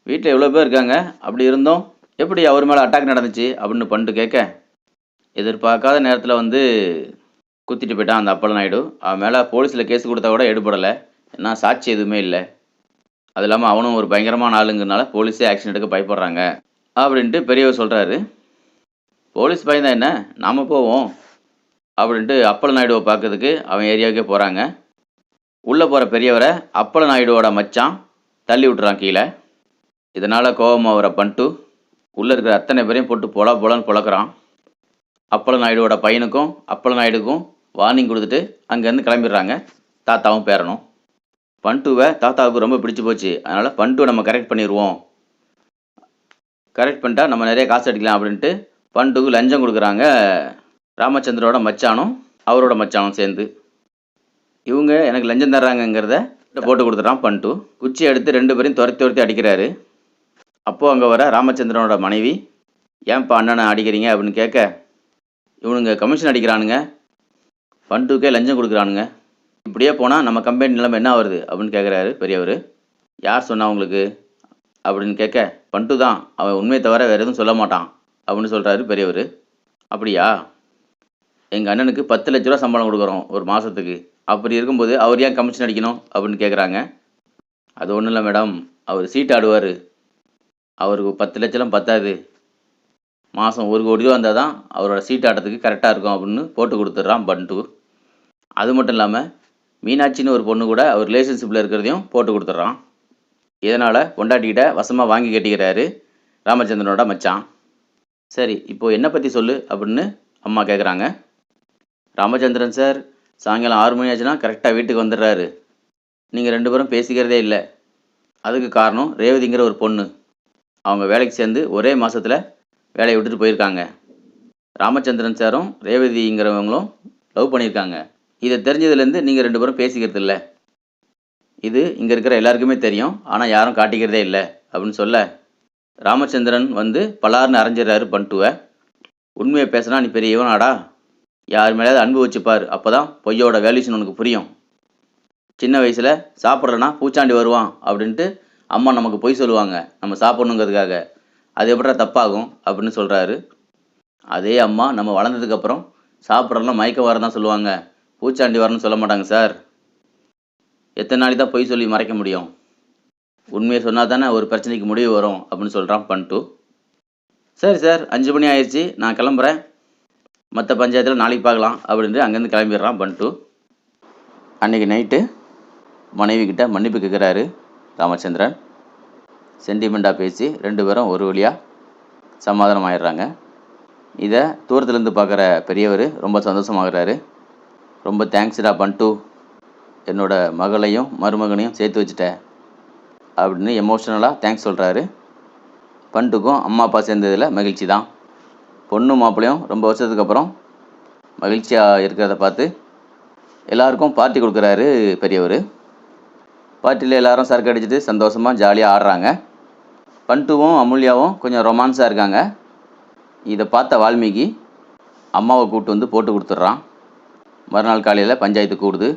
வீட்டில் எவ்வளோ பேர் இருக்காங்க? அப்படி இருந்தோம். எப்படி அவர் மேலே அட்டாக் நடந்துச்சு? அப்படின்னு பண்ணிட்டு கேட்க எதிர்பார்க்காத நேரத்தில் வந்து குத்திட்டு போயிட்டான் அந்த அப்பள நாயுடு. அவன் மேலே போலீஸில் கேஸ் கொடுத்தா கூட எடுபடலை. ஏன்னா சாட்சி எதுவுமே இல்லை. அது இல்லாமல் அவனும் ஒரு பயங்கரமான ஆளுங்கிறனால போலீஸே ஆக்ஷன் எடுக்க பயப்படுறாங்க. அப்படின்ட்டு பெரியவர் சொல்கிறாரு போலீஸ் பயந்தா என்ன? நாம் போவோம். அப்படின்ட்டு அப்பள நாயுடுவை பார்க்கறதுக்கு அவன் ஏரியாவுக்கே போகிறாங்க உள்ளே போகிற பெரியவரை அப்பள நாயுடுவோட மச்சான் தள்ளி விட்டுறான் கீழே. இதனால் கோபமாக வர பண்ணிட்டு உள்ளே இருக்கிற அத்தனை பேரையும் போட்டு பொல பொலன்னு பொழக்கிறான் அப்பள நாயுடுவோட பையனுக்கும் அப்பள நாயுடுக்கும் வார்னிங் கொடுத்துட்டு அங்கேருந்து கிளம்பிடுறாங்க. தாத்தாவும் பேரணும் பண்டுவை தாத்தாவுக்கு ரொம்ப பிடிச்சி போச்சு. அதனால் பண்டுவை நம்ம கரெக்ட் பண்ணிடுவோம். கரெக்ட் பண்ணிட்டா நம்ம நிறைய காசு அடிக்கலாம் அப்படின்ட்டு பண்டுக்கு லஞ்சம் கொடுக்குறாங்க ராமச்சந்திரோட மச்சானும் அவரோட மச்சானும் சேர்ந்து இவங்க எனக்கு லஞ்சம் தர்றாங்கங்கிறத போட்டு கொடுத்துட்றான் பண்டு குச்சி எடுத்து ரெண்டு பேரையும் துரத்தி துரத்தி அடிக்கிறாரு. அப்போது அங்கே வர ராமச்சந்திரனோட மனைவி ஏன்ப்பா அண்ணனை அடிக்கிறீங்க? அப்படின்னு கேட்க இவனுங்க கமிஷன் அடிக்கிறானுங்க. பண்டுக்கே லஞ்சம் கொடுக்குறானுங்க. இப்படியே போனால் நம்ம கம்பெனி நிலைமை என்ன வருது அப்படின்னு கேட்குறாரு பெரியவர். யார் சொன்னா உங்களுக்கு? அப்படின்னு கேட்க பண்டு தான் அவன் உண்மையை தவிர வேறு எதுவும் சொல்ல மாட்டான். அப்படின்னு சொல்கிறாரு பெரியவர். அப்படியா? எங்கள் அண்ணனுக்கு பத்து லட்ச ரூபா சம்பளம் கொடுக்குறோம் ஒரு மாதத்துக்கு அப்படி இருக்கும்போது அவர் ஏன் கமிஷன் அடிக்கணும் அப்படின்னு கேட்குறாங்க அது ஒன்றும் இல்லை மேடம் அவர் சீட் ஆடுவார். அவருக்கு பத்து லட்சம் பத்தாது. மாதம் ஒரு கோடி ரூபா வந்தால் தான் அவரோட சீட் ஆட்டத்துக்கு கரெக்டாக இருக்கும் அப்படின்னு போட்டு கொடுத்துட்றான் பண்டு அது மட்டும் இல்லாமல் மீனாட்சின்னு ஒரு பொண்ணு கூட அவர் ரிலேஷன்ஷிப்பில் இருக்கிறதையும் போட்டு கொடுத்துட்றான். இதனால் பொண்டாட்டிக்கிட்ட வசமாக வாங்கி கட்டிக்கிறாரு ராமச்சந்திரனோட மச்சான். சரி இப்போது என்னை பற்றி சொல்லு அப்படின்னு அம்மா கேட்குறாங்க ராமச்சந்திரன் சார் சாயங்காலம் ஆறு மணி ஆச்சுன்னா கரெக்டாக வீட்டுக்கு வந்துடுறாரு. நீங்கள் ரெண்டு பேரும் பேசிக்கிறதே இல்லை. அதுக்கு காரணம் ரேவதிங்கிற ஒரு பொண்ணு. அவங்க வேலைக்கு சேர்ந்து ஒரே மாதத்தில் வேலையை விட்டுட்டு போயிருக்காங்க. ராமச்சந்திரன் சாரும் ரேவதிங்கிறவங்களும் லவ் பண்ணியிருக்காங்க. இதை தெரிஞ்சதுலேருந்து நீங்கள் ரெண்டு பேரும் பேசிக்கிறது இல்லை. இது இங்கே இருக்கிற எல்லாருக்குமே தெரியும். ஆனால் யாரும் காட்டிக்கிறதே இல்லை. அப்படின்னு சொல்ல ராமச்சந்திரன் வந்து பலார்னு அரைஞ்சிடறாரு பண்ட்டுவை. உண்மையை பேசினா நீ பெரியவனாடா? யார் மேலேயாவது அன்பு வச்சுப்பார். அப்போ தான் பொய்யோட வேல்யூஷன் உனக்கு புரியும். சின்ன வயசில் சாப்பிட்றனா பூச்சாண்டி வருவான் அப்படின்ட்டு அம்மா நமக்கு பொய் சொல்லுவாங்க. நம்ம சாப்பிட்ணுங்கிறதுக்காக. அது எப்படா தப்பாகும் அப்படின்னு சொல்கிறாரு அதே அம்மா நம்ம வளர்ந்ததுக்கப்புறம் சாப்பிட்றலாம் மயக்கம் வர தான் சொல்லுவாங்க. பூச்சாண்டி வரணும்னு சொல்ல மாட்டாங்க சார். எத்தனை நாளைக்கு தான் பொய் சொல்லி மறைக்க முடியும்? உண்மையை சொன்னால் தானே ஒரு பிரச்சனைக்கு முடிவு வரும் அப்படின்னு சொல்கிறான் பண்ட்டு. சரி சார் அஞ்சு மணி ஆயிடுச்சு. நான் கிளம்புறேன். மற்ற பஞ்சாயத்தில் நாளைக்கு பார்க்கலாம் அப்படின்ட்டு அங்கேருந்து கிளம்பிடுறான் பண்ட்டு. அன்றைக்கி நைட்டு மனைவி கிட்ட மன்னிப்பு கேட்குறாரு ராமச்சந்திரன். சென்டிமெண்ட்டாக பேசி ரெண்டு பேரும் ஒரு வழியாக சமாதானம் ஆயிடுறாங்க. இதை தூரத்துலேருந்து பார்க்குற பெரியவர் ரொம்ப சந்தோஷமாகறாரு. ரொம்ப தேங்க்ஸ்டா பண்ட்டு என்னோட மகளையும் மருமகனையும் சேர்த்து வச்சுட்ட அப்படின்னு எமோஷ்னலாக தேங்க்ஸ் சொல்கிறாரு பண்ட்டுக்கும் அம்மா அப்பா சேர்ந்ததில் மகிழ்ச்சி தான். பொண்ணு மாப்பிள்ளையும் ரொம்ப வருஷத்துக்கு அப்புறம் மகிழ்ச்சியாக இருக்கிறத பார்த்து எல்லாருக்கும் பார்ட்டி கொடுக்குறாரு பெரியவர். பார்ட்டியில் எல்லாரும் சரக்கு அடிச்சுட்டு சந்தோஷமாக ஜாலியாக ஆடுறாங்க. பண்டுவும் அமுல்யாவும் கொஞ்சம் ரொமான்ஸாக இருக்காங்க. இதை பார்த்த வால்மீகி அம்மாவை கூப்பிட்டு வந்து போட்டு கொடுத்துட்றான். மறுநாள் காலையில் பஞ்சாயத்து கூடுது.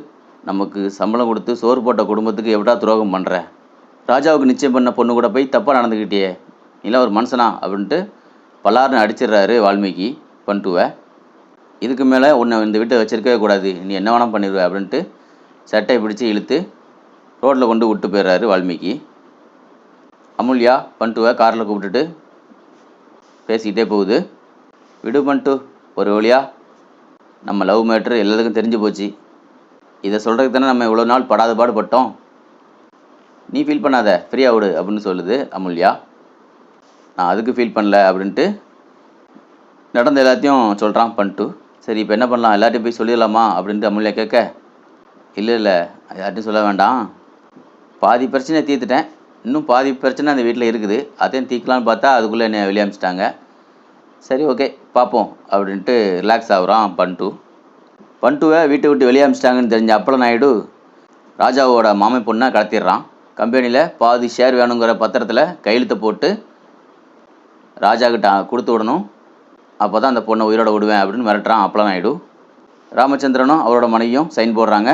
நமக்கு சம்பளம் கொடுத்து சோறு போட்ட குடும்பத்துக்கு எப்படா துரோகம் பண்ணுற ராஜாவுக்கு நிச்சயம் பண்ண பொண்ணு கூட போய் தப்பாக நடந்துக்கிட்டியே இல்லை ஒரு மனுஷனா அப்படின்ட்டு பலார்னு அடிச்சிடுறாரு வால்மீகி பண்ட்டுவை இதுக்கு மேலே உன்னை இந்த வீட்டை வச்சுருக்கவே கூடாது. நீ என்ன வேணால் பண்ணிடுவ அப்படின்ட்டு சட்டையை பிடிச்சி இழுத்து ரோட்டில் கொண்டு விட்டு போயிடுறாரு வால்மீகி. அமுல்யா பண்ட்டுவை காரில் கூப்பிட்டுட்டு பேசிக்கிட்டே போகுது. விடு பண்ட்டு ஒரு வழியா. நம்ம லவ் மேட்ரு எல்லாத்துக்கும் தெரிஞ்சு போச்சு. இதை சொல்கிறதுக்கு தானே நம்ம இவ்வளோ நாள் படாத பாடுபட்டோம். நீ ஃபீல் பண்ணாத ஃப்ரீயாக விடு அப்படின்னு சொல்லுது அமுல்யா. நான் அதுக்கு ஃபீல் பண்ணல அப்படின்ட்டு நடந்த எல்லாத்தையும் சொல்கிறான் பண்ணிட்டு சரி இப்போ என்ன பண்ணலாம்? எல்லார்ட்டையும் போய் சொல்லிடலாமா? அப்படின்ட்டு அமுல்யா கேட்க இல்லை இல்லை யார்ட்டையும் சொல்ல வேண்டாம். பாதி பிரச்சனையை தீர்த்துட்டேன். இன்னும் பாதி பிரச்சனை அந்த வீட்டில் இருக்குது. அதையும் தீர்க்கலான்னு பார்த்தா அதுக்குள்ளே என்னை வெளியே அமிச்சிட்டாங்க. சரி ஓகே பார்ப்போம் அப்படின்ட்டு ரிலாக்ஸ் ஆகுறான் பண்ட்டு. பண்ட்டுவை வீட்டை விட்டு வெளியே அமிச்சிட்டாங்கன்னு தெரிஞ்ச அப்பள நாயுடு ராஜாவோட மாமை பொண்ணை கடத்திடுறான். கம்பெனியில் பாதி ஷேர் வேணுங்கிற பத்திரத்தில் கையெழுத்து போட்டு ராஜா கிட்ட கொடுத்து விடணும். அப்போ தான் அந்த பொண்ணை உயிரோட விடுவேன் அப்படின்னு மிரட்டுறான் அப்பள நாயுடு ராமச்சந்திரனும் அவரோட மனைவியும் சைன் போடுறாங்க.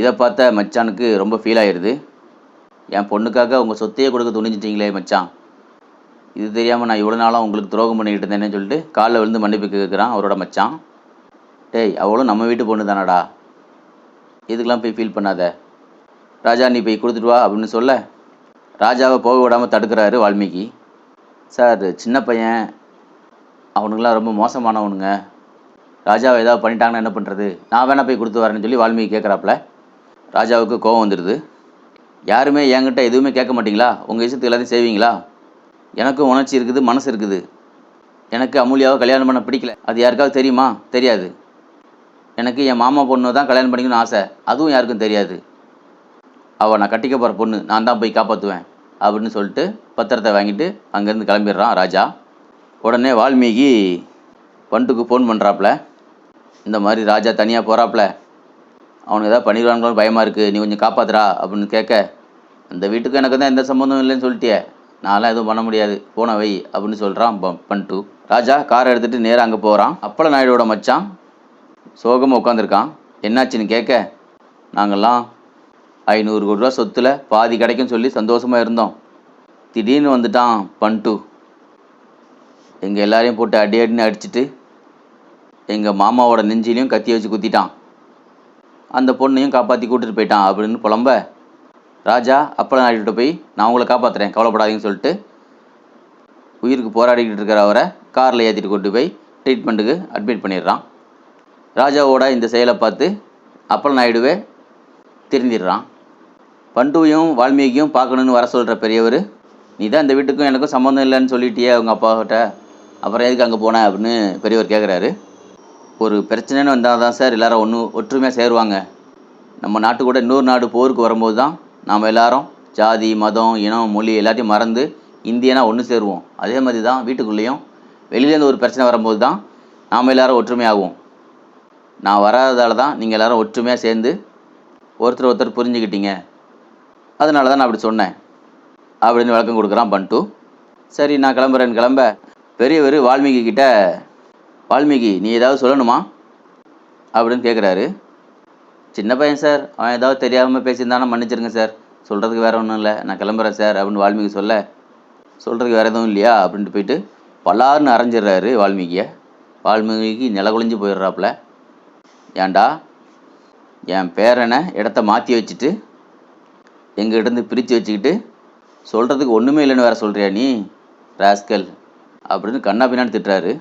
இதை பார்த்த மச்சானுக்கு ரொம்ப ஃபீல் ஆயிடுது என் பொண்ணுக்காக உங்கள் சொத்தையே கொடுக்க துணிஞ்சிட்டிங்களே மச்சான். இது தெரியாமல் நான் இவ்வளோ நாளாக உங்களுக்கு துரோகம் பண்ணிக்கிட்டு இருந்தேன்னு சொல்லிட்டு காலில் விழுந்து மன்னிப்பு கேட்குறான் அவரோட மச்சான். டேய் அவளும் நம்ம வீட்டு பொண்ணு தானடா. இதுக்கெல்லாம் போய் ஃபீல் பண்ணாத. ராஜா நீ போய் கொடுத்துட்டு வா அப்படின்னு சொல்ல ராஜாவை போக விடாமல் தடுக்கிறாரு வால்மீகி. சார் சின்ன பையன். அவனுங்களாம் ரொம்ப மோசமானவனுங்க. ராஜாவை ஏதாவது பண்ணிட்டாங்கன்னா என்ன பண்ணுறது நான் வேணா போய் கொடுத்து வரேன்னு சொல்லி வால்மீகி கேட்குறாப்புல ராஜாவுக்கு கோவம் வந்துடுது யாருமே என்கிட்ட எதுவுமே கேட்க மாட்டிங்களா? உங்கள் இஷ்டத்துக்கு எல்லாத்தையும் செய்வீங்களா? எனக்கும் உணர்ச்சி இருக்குது மனசு இருக்குது. எனக்கு அமூலியாவை கல்யாணம் பண்ண பிடிக்கல. அது யாருக்காவது தெரியுமா? தெரியாது. எனக்கு என் மாமா பொண்ணு தான் கல்யாணம் பண்ணிக்கணும்னு ஆசை. அதுவும் யாருக்கும் தெரியாது. அவள் நான் கட்டிக்க போகிற பொண்ணு. நான் தான் போய் காப்பாற்றுவேன் அப்படின்னு சொல்லிட்டு பத்திரத்தை வாங்கிட்டு அங்கேருந்து கிளம்பிடுறான் ராஜா. உடனே வால்மீகி பண்டுக்கு ஃபோன் பண்ணுறாப்புல இந்த மாதிரி ராஜா தனியாக போகிறாப்புல அவனுக்கு ஏதாவது பண்ணிடுவாங்களோன்னு பயமாக இருக்குது நீ கொஞ்சம் காப்பாத்துறா அப்படின்னு கேட்க அந்த வீட்டுக்கு எனக்கு தான் எந்த சம்மந்தமும் இல்லைன்னு சொல்லிட்டியே. நான்லாம் எதுவும் பண்ண முடியாது. போன வை அப்படின்னு சொல்கிறான் பண்டு. ராஜா காரை எடுத்துகிட்டு நேராக அங்கே போகிறான் அப்பள நாயுடோட மச்சான் சோகமாக உட்காந்துருக்கான் என்னாச்சுன்னு கேட்க நாங்கள்லாம் ஐநூறு கோடி ரூபா சொத்தில் பாதி கிடைக்கும்னு சொல்லி சந்தோஷமாக இருந்தோம். திடீர்னு வந்துட்டான் பண்ட்டு. எங்கள் எல்லாரையும் போட்டு அடி அடின்னு அடிச்சுட்டு எங்கள் மாமாவோட நெஞ்சிலையும் கத்தி வச்சு குத்திட்டான். அந்த பொண்ணையும் காப்பாற்றி கூட்டிகிட்டு போயிட்டான் அப்படின்னு புலம்ப ராஜா அப்பளம் நாயுடுகிட்ட போய் நான் உங்களை காப்பாற்றுறேன் கவலைப்படாதீங்கன்னு சொல்லிட்டு உயிருக்கு போராடிக்கிட்டு இருக்கிற அவரை காரில் ஏற்றிட்டு கொண்டு போய் ட்ரீட்மெண்ட்டுக்கு அட்மிட் பண்ணிடுறான். ராஜாவோட இந்த செயலை பார்த்து அப்பள நாயுடுவே திருந்திடுறான். பண்டுவையும் வால்மீகியும் பார்க்கணுன்னு வர சொல்கிற பெரியவர். நீ தான் இந்த வீட்டுக்கும் எனக்கும் சம்மந்தம் இல்லைன்னு சொல்லிட்டியே அவங்க அப்பாக்கிட்ட அப்புறம் எதுக்கு அங்கே போனேன் அப்படின்னு பெரியவர் கேட்குறாரு ஒரு பிரச்சனைன்னு வந்தால் தான் சார் எல்லாரும் ஒன்று ஒற்றுமையாக சேருவாங்க. நம்ம நாட்டு கூட இன்னொரு நாடு போருக்கு வரும்போது தான் நாம் எல்லாரும் ஜாதி மதம் இனம் மொழி எல்லாத்தையும் மறந்து இந்தியனா ஒன்று சேருவோம். அதே மாதிரி தான் வீட்டுக்குள்ளேயும் வெளியிலேருந்து ஒரு பிரச்சனை வரும்போது தான் நாம் எல்லாரும் ஒற்றுமையாகும் நான் வராததால தான் நீங்கள் எல்லாரும் ஒற்றுமையாக சேர்ந்து ஒருத்தர் ஒருத்தர் புரிஞ்சுக்கிட்டீங்க. அதனால தான் நான் அப்படி சொன்னேன். அப்படின்னு விளக்கம் கொடுக்குறான் பண்டு சரி நான் கிளம்புறேன் கிளம்ப. பெரியவர் வால்மீகி கிட்ட வால்மீகி நீ ஏதாவது சொல்லணுமா? அப்படின்னு கேட்குறாரு சின்ன பையன் சார் அவன் ஏதாவது தெரியாமல் பேசியிருந்தானா மன்னிச்சிருங்க சார். சொல்கிறதுக்கு வேறு ஒன்றும் இல்லை. நான் கிளம்புறேன் சார் அப்படின்னு வால்மீகி சொல்ல சொல்கிறதுக்கு வேறு எதுவும் இல்லையா? அப்படின்ட்டு போயிட்டு பலார்னு அரைஞ்சிடுறாரு வால்மீகியை. வால்மீகிக்கு நிலகுலைஞ்சு போயிடுறாப்புல. ஏண்டா என் பேரனை இடத்த மாற்றி வச்சுட்டு எங்கிட்டேருந்து பிரித்து வச்சுக்கிட்டு சொல்கிறதுக்கு ஒன்றுமே இல்லைன்னு வேறு சொல்கிறியா நீ? ராஸ்கல். அப்படின்னு கண்ணா பின்னாடி திட்டுறாரு.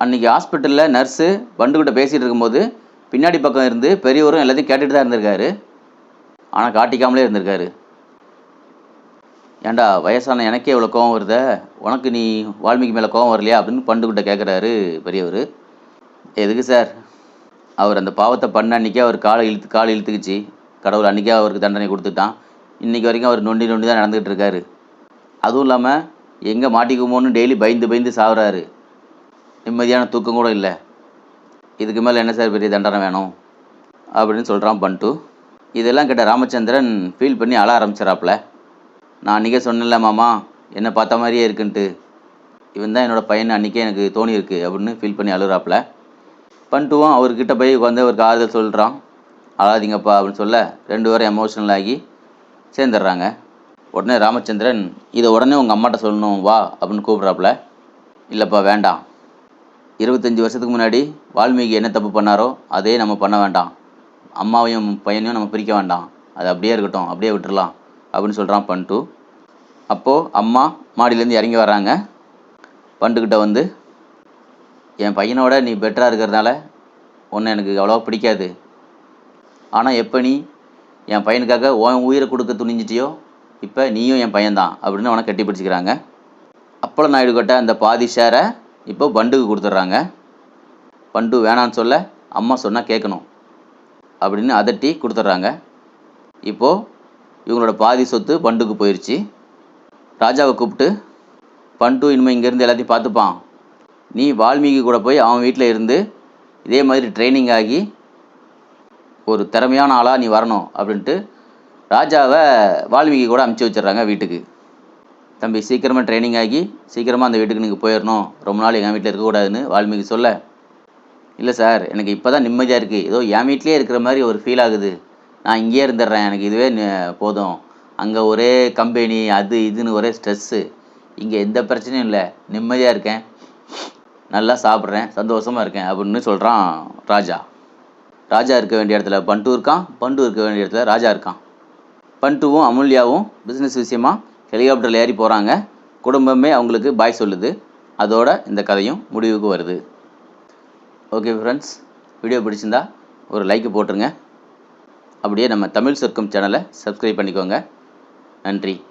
அன்றைக்கி ஹாஸ்பிட்டலில் நர்ஸு பண்டுக்கிட்ட பேசிகிட்டு இருக்கும்போது பின்னாடி பக்கம் இருந்து பெரியவரும் எல்லாத்தையும் கேட்டுட்டு தான் இருந்திருக்காரு. ஆனால் காட்டிக்காமலே இருந்திருக்காரு. ஏன்டா வயசான எனக்கே இவ்வளோ கோவம் வருத? உனக்கு நீ வால்மீகி மேலே கோவம் வரலையா? அப்படின்னு பண்டுக்கிட்ட கேட்குறாரு பெரியவர். எதுக்கு சார்? அவர் அந்த பாவத்தை பண்ண அன்றைக்கே அவர் காலை இழுத்து காலை இழுத்துக்குச்சு. கடவுள் அன்றைக்கே அவருக்கு தண்டனை கொடுத்துட்டான். இன்றைக்கி வரைக்கும் அவர் நொண்டி நொண்டி தான் நடந்துகிட்டு இருக்காரு. அதுவும் இல்லாமல் எங்கே மாட்டிக்குமோன்னு டெய்லி பயந்து பயந்து சாகுறாரு நிம்மதியான தூக்கம் கூட இல்லை. இதுக்கு மேலே என்ன சார் பெரிய தண்டனை வேணும்? அப்படின்னு சொல்கிறான் பண்டு இதெல்லாம் கேட்ட ராமச்சந்திரன் ஃபீல் பண்ணி அழ ஆரம்பிச்சிடாப்புல நான் அன்றைக்கே சொன்னேன்ல மாமா என்னை பார்த்த மாதிரியே இருக்குன்ட்டு. இவன் தான் என்னோடய பையன் அன்றைக்கே எனக்கு தோணியிருக்கு அப்படின்னு ஃபீல் பண்ணி அழுகிறாப்புல. பண்டுவும் அவர்கிட்ட போய் உட்காந்து அவருக்கு ஆறுதல் சொல்கிறான் அழாதீங்கப்பா அப்படின்னு சொல்ல ரெண்டு பேரும் எமோஷனல் ஆகி சேர்ந்துடுறாங்க. உடனே ராமச்சந்திரன் இதை உடனே உங்கள் அம்மாட்ட சொல்லணும் வா அப்படின்னு கூப்பிட்றாப்புல. இல்லைப்பா வேண்டாம். இருபத்தஞ்சி வருஷத்துக்கு முன்னாடி வால்மீகி என்ன தப்பு பண்ணாரோ அதே நம்ம பண்ண வேண்டாம். அம்மாவையும் பையனையும் நம்ம பிரிக்க வேண்டாம். அது அப்படியே இருக்கட்டும் அப்படியே விட்டுடலாம் அப்படின்னு சொல்கிறான் பண்டு அப்போது அம்மா மாடியிலேருந்து இறங்கி வராங்க பண்டுக்கிட்ட வந்து என் பையனோட நீ பெட்டராக இருக்கிறதுனால ஒன்று எனக்கு அவ்வளோவா பிடிக்காது. ஆனால் எப்போ நீ? என் பையனுக்காக உன் உயிரை கொடுக்க துணிஞ்சிட்டியோ? இப்போ நீயும் என் பையன்தான் அப்படின்னு அவனை கட்டி பிடிச்சிக்கிறாங்க. அப்பளம் நாயுடு கொட்ட அந்த பாதி ஷேரை இப்போ பண்டுக்கு கொடுத்துட்றாங்க. பண்டு வேணான்னு சொல்ல அம்மா சொன்னால் கேட்கணும் அப்படின்னு அதட்டி கொடுத்துட்றாங்க. இப்போது இவங்களோட பாதி சொத்து பண்டுக்கு போயிடுச்சு ராஜாவை கூப்பிட்டு பண்டு இனிமேல் இங்கேருந்து எல்லாத்தையும் பார்த்துப்பான். நீ வால்மீகி கூட போய் அவன் வீட்டில் இருந்து இதே மாதிரி ட்ரைனிங் ஆகி ஒரு திறமையான ஆளாக நீ வரணும் அப்படின்ட்டு ராஜாவை வால்மீகி கூட அமுச்சு வச்சிடுறாங்க வீட்டுக்கு. தம்பி சீக்கிரமாக ட்ரைனிங் ஆகி சீக்கிரமாக அந்த வீட்டுக்கு நீங்கள் போயிடணும். ரொம்ப நாள் எங்கள் வீட்டில் இருக்கக்கூடாதுன்னு வால்மீகி சொல்ல. இல்லை சார் எனக்கு இப்போ தான் நிம்மதியாக இருக்குது ஏதோ என் வீட்லேயே இருக்கிற மாதிரி ஒரு ஃபீல் ஆகுது. நான் இங்கேயே இருந்துடுறேன். எனக்கு இதுவே போதும். அங்கே ஒரே கம்பெனி அது இதுன்னு ஒரே ஸ்ட்ரெஸ்ஸு இங்கே எந்த பிரச்சனையும் இல்லை. நிம்மதியாக இருக்கேன். நல்லா சாப்பிட்றேன். சந்தோஷமாக இருக்கேன். அப்படின்னு சொல்கிறான் ராஜா. ராஜா இருக்க வேண்டிய இடத்துல பண்டு இருக்கான் பண்டு இருக்க வேண்டிய இடத்துல ராஜா இருக்கான். பண்டுவும் அமுல்யாவும் பிஸ்னஸ் விஷயமா ஹெலிகாப்டரில் ஏறி போகிறாங்க குடும்பமே அவங்களுக்கு பாய் சொல்லுது. அதோட இந்த கதையும் முடிவுக்கு வருது. ஓகே ஃப்ரெண்ட்ஸ் வீடியோ பிடிச்சிருந்தா ஒரு லைக் போட்டுருங்க. அப்படியே நம்ம தமிழ் சொர்க்கம் சேனலை சப்ஸ்கிரைப் பண்ணிக்கோங்க. நன்றி.